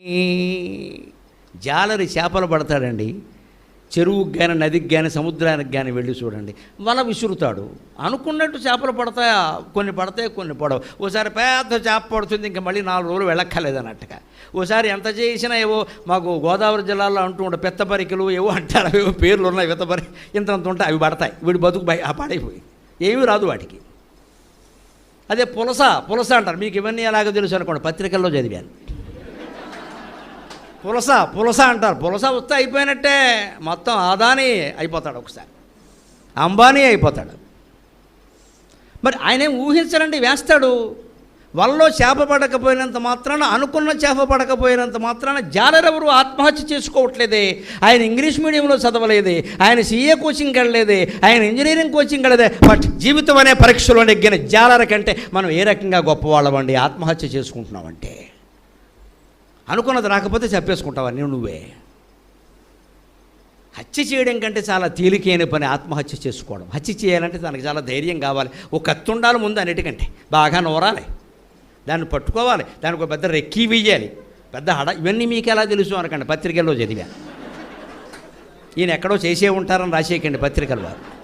ఈ జాలరి చేపలు పడతాడండి. చెరువుకి కానీ నదికి కానీ సముద్రానికి కానీ వెళ్ళి చూడండి. వల విసురుతాడు. అనుకున్నట్టు చేపలు పడతాయా? కొన్ని పడతాయి కొన్ని పడవు. ఓసారి పెద్ద చేప పడుతుంది ఇంకా మళ్ళీ నాలుగు రోజులు వెళ్ళక్కర్లేదు అన్నట్టుగా. ఓసారి ఎంత చేసినా ఏవో మాకు గోదావరి జిల్లాలో అంటూ ఉండే పెత్తపరికలు ఏవో అంటారు ఏవో పేర్లు ఉన్నాయి పెత్తపరి ఇంత ఇంతంత ఉంటాయి అవి పడతాయి. వీడి బతుకు బయ- ఆ పాడైపోయి. ఏమీ రాదు వాటికి. అదే పులస పులస అంటారు. మీకు ఇవన్నీ ఎలాగో తెలుసు అనుకోండి పత్రికల్లో చదివాను. పులస పులస అంటారు. పులస వస్తే అయిపోయినట్టే మొత్తం ఆదాని అయిపోతాడు ఒకసారి. అంబానీ అయిపోతాడు. మరి ఆయన ఏం ఊహించరండి వేస్తాడు? వలలో చేప పడకపోయినంత మాత్రాన అనుకున్న చేప పడకపోయినంత మాత్రాన జాలరెవరు ఆత్మహత్య చేసుకోవట్లేదే? ఆయన ఇంగ్లీష్ మీడియంలో చదవలేదే? ఆయన సీఏ కోచింగ్ వెళ్ళలేదే ఆయన ఇంజనీరింగ్ కోచింగ్ వెళ్ళదే బట్ జీవితం అనే పరీక్షలో నెగ్గిన జాలర కంటే మనం ఏ రకంగా గొప్పవాళ్ళమండి? ఆత్మహత్య చేసుకుంటున్నామంటే. అనుకున్నది రాకపోతే చెప్పేసుకుంటావా? నేను నువ్వే. హత్య చేయడం కంటే చాలా తేలికైన పని ఆత్మహత్య చేసుకోవడం. హత్య చేయాలంటే దానికి చాలా ధైర్యం కావాలి. ఒక కత్తి ఉండాలి ముందు అన్నిటికంటే. బాగా నూరాలి. దాన్ని పట్టుకోవాలి. దానికి ఒక పెద్ద రెక్కి వేయాలి. పెద్ద హడ ఇవన్నీ మీకు ఎలా తెలుసు అనకండి. పత్రికల్లో చదివా. ఈయన ఎక్కడో చేసే ఉంటారని రాసేయకండి పత్రికలు వారు